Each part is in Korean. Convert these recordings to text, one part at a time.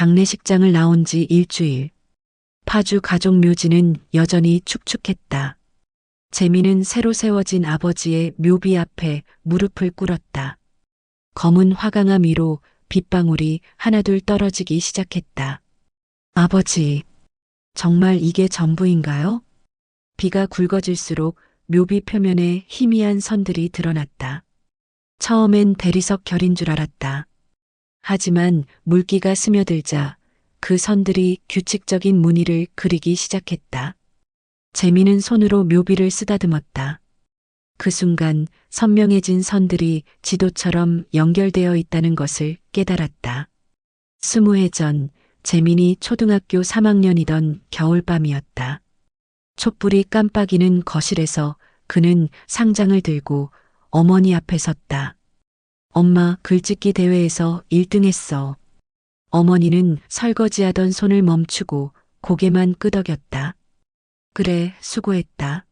장례식장을 나온 지 일주일. 파주 가족 묘지는 여전히 축축했다. 재미는 새로 세워진 아버지의 묘비 앞에 무릎을 꿇었다. 검은 화강암 위로 빗방울이 하나둘 떨어지기 시작했다. 아버지, 정말 이게 전부인가요? 비가 굵어질수록 묘비 표면에 희미한 선들이 드러났다. 처음엔 대리석 결인 줄 알았다. 하지만 물기가 스며들자 그 선들이 규칙적인 무늬를 그리기 시작했다. 재미는 손으로 묘비를 쓰다듬었다. 그 순간 선명해진 선들이 지도처럼 연결되어 있다는 것을 깨달았다. 스무 해 전 재민이 초등학교 3학년이던 겨울밤이었다. 촛불이 깜빡이는 거실에서 그는 상장을 들고 어머니 앞에 섰다. 엄마 글짓기 대회에서 1등 했어. 어머니는 설거지하던 손을 멈추고 고개만 끄덕였다. 그래, 수고했다.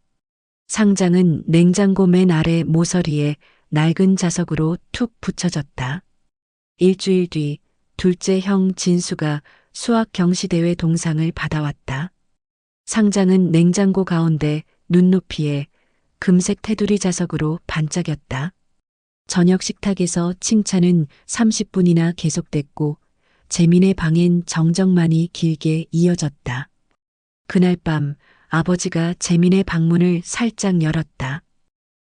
상장은 냉장고 맨 아래 모서리에 낡은 자석으로 툭 붙여졌다. 일주일 뒤 둘째 형 진수가 수학 경시대회 동상을 받아왔다. 상장은 냉장고 가운데 눈높이에 금색 테두리 자석으로 반짝였다. 저녁 식탁에서 칭찬은 30분이나 계속됐고 재민의 방엔 정적만이 길게 이어졌다. 그날 밤 아버지가 재민의 방문을 살짝 열었다.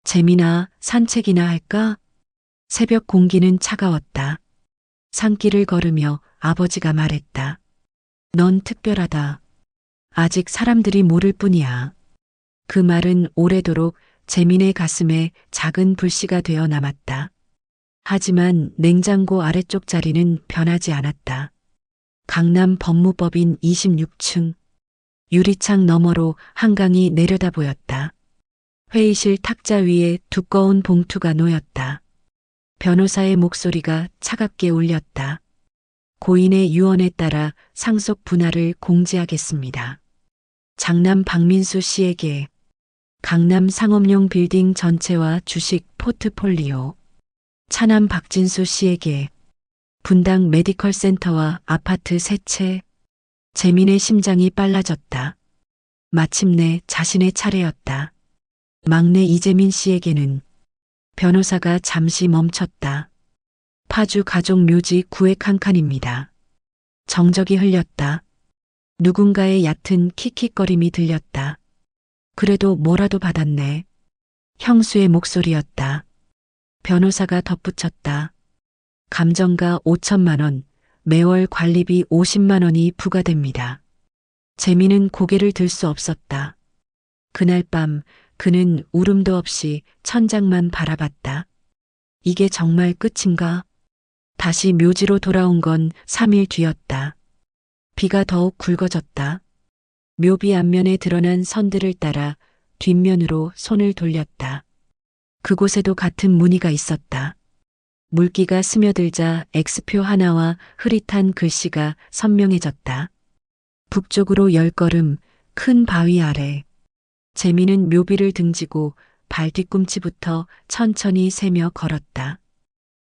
재민아, 산책이나 할까? 새벽 공기는 차가웠다. 산길을 걸으며 아버지가 말했다. 넌 특별하다. 아직 사람들이 모를 뿐이야. 그 말은 오래도록 재민의 가슴에 작은 불씨가 되어 남았다. 하지만 냉장고 아래쪽 자리는 변하지 않았다. 강남 법무법인 26층. 유리창 너머로 한강이 내려다 보였다. 회의실 탁자 위에 두꺼운 봉투가 놓였다. 변호사의 목소리가 차갑게 울렸다. 고인의 유언에 따라 상속 분할을 공지하겠습니다. 장남 박민수 씨에게 강남 상업용 빌딩 전체와 주식 포트폴리오. 차남 박진수 씨에게 분당 메디컬 센터와 아파트 세 채. 재민의 심장이 빨라졌다. 마침내 자신의 차례였다. 막내 이재민 씨에게는 변호사가 잠시 멈췄다. 파주 가족 묘지 구획 한 칸입니다. 정적이 흘렸다. 누군가의 얕은 킥킥거림이 들렸다. 그래도 뭐라도 받았네. 형수의 목소리였다. 변호사가 덧붙였다. 감정가 5천만 원, 매월 관리비 50만 원이 부과됩니다. 재미는 고개를 들 수 없었다. 그날 밤 그는 울음도 없이 천장만 바라봤다. 이게 정말 끝인가? 다시 묘지로 돌아온 건 3일 뒤였다. 비가 더욱 굵어졌다. 묘비 앞면에 드러난 선들을 따라 뒷면으로 손을 돌렸다. 그곳에도 같은 무늬가 있었다. 물기가 스며들자 X표 하나와 흐릿한 글씨가 선명해졌다. 북쪽으로 열 걸음 큰 바위 아래. 재미는 묘비를 등지고 발 뒤꿈치부터 천천히 세며 걸었다.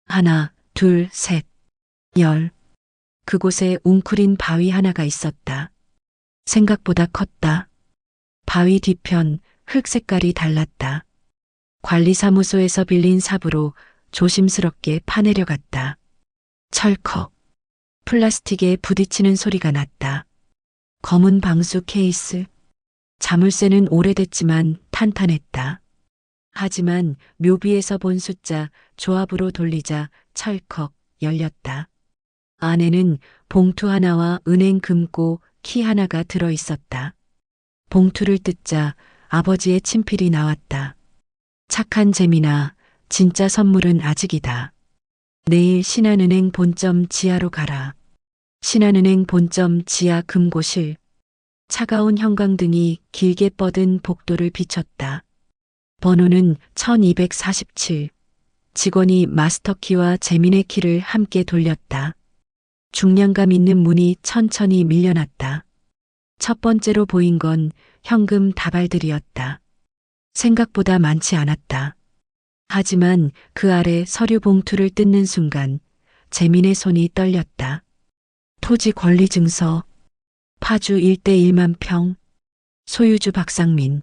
하나, 둘, 셋, 열. 그곳에 웅크린 바위 하나가 있었다. 생각보다 컸다. 바위 뒤편 흙 색깔이 달랐다. 관리사무소에서 빌린 삽으로 조심스럽게 파내려갔다. 철컥. 플라스틱에 부딪히는 소리가 났다. 검은 방수 케이스. 자물쇠는 오래됐지만 탄탄했다. 하지만 묘비에서 본 숫자 조합으로 돌리자 철컥 열렸다. 안에는 봉투 하나와 은행 금고 키 하나가 들어 있었다. 봉투를 뜯자 아버지의 친필이 나왔다. 착한 재미나 진짜 선물은 아직이다. 내일 신한은행 본점 지하로 가라. 신한은행 본점 지하 금고실. 차가운 형광등이 길게 뻗은 복도를 비췄다. 번호는 1247. 직원이 마스터키와 재민의 키를 함께 돌렸다. 중량감 있는 문이 천천히 밀려났다. 첫 번째로 보인 건 현금 다발들이었다. 생각보다 많지 않았다. 하지만 그 아래 서류 봉투를 뜯는 순간 재민의 손이 떨렸다. 토지 권리 증서, 파주 1대 1만 평, 소유주 박상민,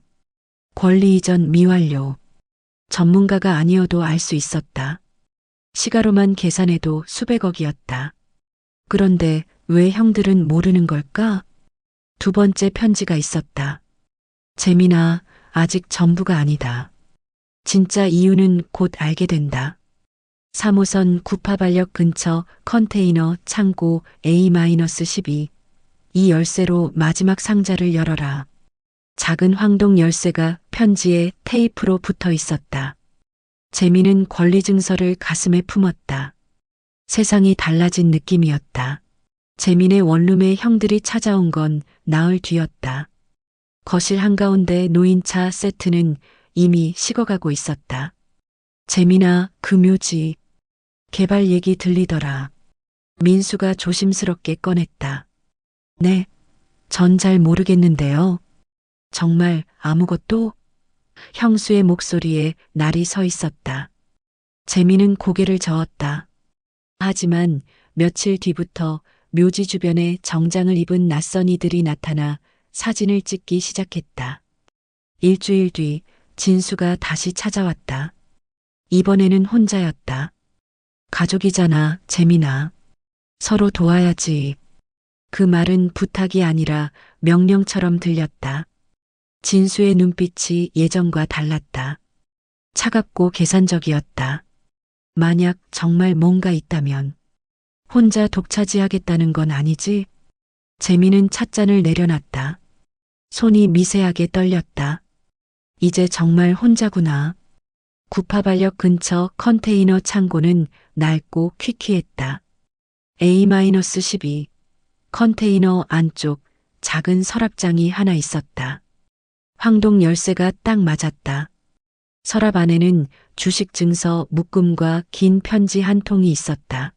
권리 이전 미완료. 전문가가 아니어도 알 수 있었다. 시가로만 계산해도 수백억이었다. 그런데 왜 형들은 모르는 걸까? 두 번째 편지가 있었다. 재민아, 아직 전부가 아니다. 진짜 이유는 곧 알게 된다. 3호선 구파발역 근처 컨테이너 창고 A-12. 이 열쇠로 마지막 상자를 열어라. 작은 황동 열쇠가 편지에 테이프로 붙어 있었다. 재미는 권리 증서를 가슴에 품었다. 세상이 달라진 느낌이었다. 재민의 원룸에 형들이 찾아온 건 나흘 뒤였다. 거실 한가운데 놓인 차 세트는 이미 식어가고 있었다. 재민아, 그 묘지. 개발 얘기 들리더라. 민수가 조심스럽게 꺼냈다. 네, 전 잘 모르겠는데요. 정말 아무것도? 형수의 목소리에 날이 서 있었다. 재미는 고개를 저었다. 하지만 며칠 뒤부터 묘지 주변에 정장을 입은 낯선 이들이 나타나 사진을 찍기 시작했다. 일주일 뒤 진수가 다시 찾아왔다. 이번에는 혼자였다. 가족이잖아, 재민아. 서로 도와야지. 그 말은 부탁이 아니라 명령처럼 들렸다. 진수의 눈빛이 예전과 달랐다. 차갑고 계산적이었다. 만약 정말 뭔가 있다면 혼자 독차지하겠다는 건 아니지? 재미는 찻잔을 내려놨다. 손이 미세하게 떨렸다. 이제 정말 혼자구나. 구파발역 근처 컨테이너 창고는 낡고 퀴퀴했다. A-12 컨테이너 안쪽 작은 서랍장이 하나 있었다. 황동 열쇠가 딱 맞았다. 서랍 안에는 주식 증서 묶음과 긴 편지 한 통이 있었다.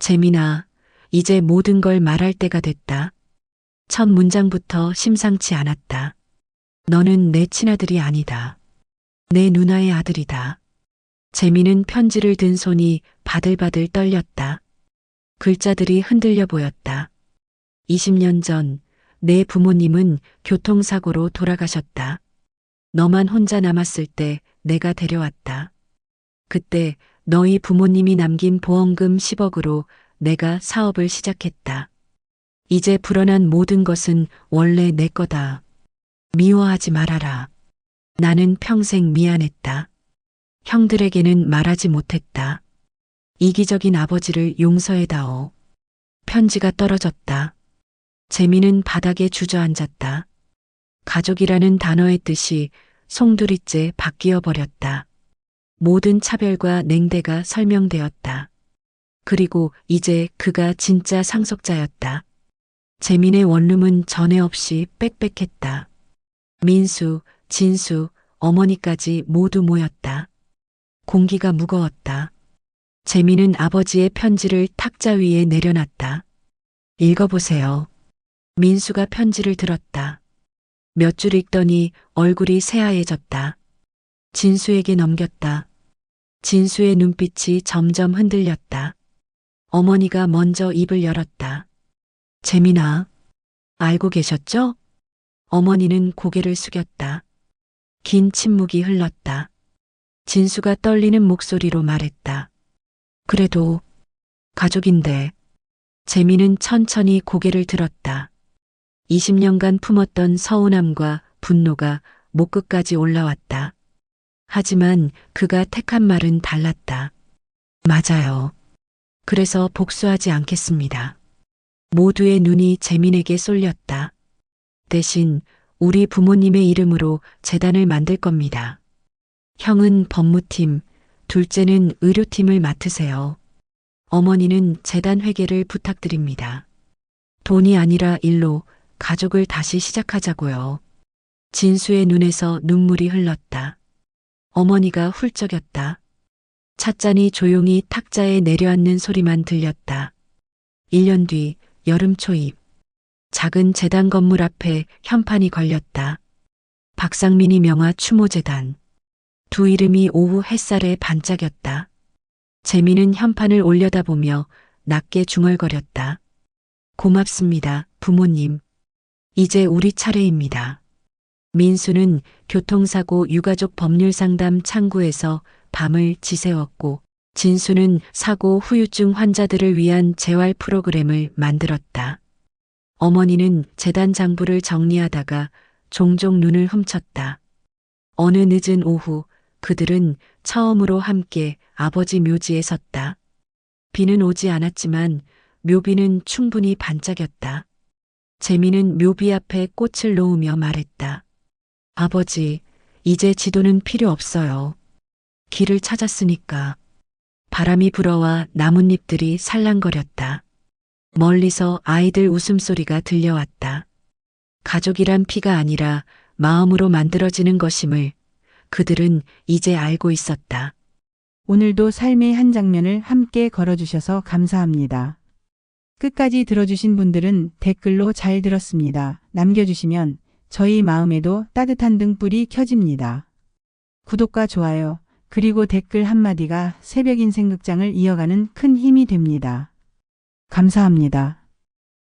재민아, 이제 모든 걸 말할 때가 됐다. 첫 문장부터 심상치 않았다. 너는 내 친아들이 아니다. 내 누나의 아들이다. 재미는 편지를 든 손이 바들바들 떨렸다. 글자들이 흔들려 보였다. 20년 전 내 부모님은 교통사고로 돌아가셨다. 너만 혼자 남았을 때 내가 데려왔다. 그때 너희 부모님이 남긴 보험금 10억으로 내가 사업을 시작했다. 이제 불어난 모든 것은 원래 내 거다. 미워하지 말아라. 나는 평생 미안했다. 형들에게는 말하지 못했다. 이기적인 아버지를 용서해다오. 편지가 떨어졌다. 재미는 바닥에 주저앉았다. 가족이라는 단어의 뜻이 송두리째 바뀌어 버렸다. 모든 차별과 냉대가 설명되었다. 그리고 이제 그가 진짜 상속자였다. 재민의 원룸은 전에 없이 빽빽했다. 민수, 진수, 어머니까지 모두 모였다. 공기가 무거웠다. 재민은 아버지의 편지를 탁자 위에 내려놨다. 읽어보세요. 민수가 편지를 들었다. 몇 줄 읽더니 얼굴이 새하얘졌다. 진수에게 넘겼다. 진수의 눈빛이 점점 흔들렸다. 어머니가 먼저 입을 열었다. 재민아, 알고 계셨죠? 어머니는 고개를 숙였다. 긴 침묵이 흘렀다. 진수가 떨리는 목소리로 말했다. 그래도 가족인데 재미는 천천히 고개를 들었다. 20년간 품었던 서운함과 분노가 목끝까지 올라왔다. 하지만 그가 택한 말은 달랐다. 맞아요. 그래서 복수하지 않겠습니다. 모두의 눈이 재민에게 쏠렸다. 대신 우리 부모님의 이름으로 재단을 만들 겁니다. 형은 법무팀, 둘째는 의료팀을 맡으세요. 어머니는 재단 회계를 부탁드립니다. 돈이 아니라 일로 가족을 다시 시작하자고요. 진수의 눈에서 눈물이 흘렀다. 어머니가 훌쩍였다. 찻잔이 조용히 탁자에 내려앉는 소리만 들렸다. 1년 뒤 여름 초입. 작은 재단 건물 앞에 현판이 걸렸다. 박상민이 명화 추모재단. 두 이름이 오후 햇살에 반짝였다. 재미는 현판을 올려다보며 낮게 중얼거렸다. 고맙습니다, 부모님. 이제 우리 차례입니다. 민수는 교통사고 유가족 법률상담 창구에서 밤을 지새웠고 진수는 사고 후유증 환자들을 위한 재활 프로그램을 만들었다. 어머니는 재단 장부를 정리하다가 종종 눈을 훔쳤다. 어느 늦은 오후 그들은 처음으로 함께 아버지 묘지에 섰다. 비는 오지 않았지만 묘비는 충분히 반짝였다. 재미는 묘비 앞에 꽃을 놓으며 말했다. 아버지, 이제 지도는 필요 없어요. 길을 찾았으니까. 바람이 불어와 나뭇잎들이 살랑거렸다. 멀리서 아이들 웃음소리가 들려왔다. 가족이란 피가 아니라 마음으로 만들어지는 것임을 그들은 이제 알고 있었다. 오늘도 삶의 한 장면을 함께 걸어주셔서 감사합니다. 끝까지 들어주신 분들은 댓글로 잘 들었습니다. 남겨주시면 저희 마음에도 따뜻한 등불이 켜집니다. 구독과 좋아요, 그리고 댓글 한마디가 새벽 인생 극장을 이어가는 큰 힘이 됩니다. 감사합니다.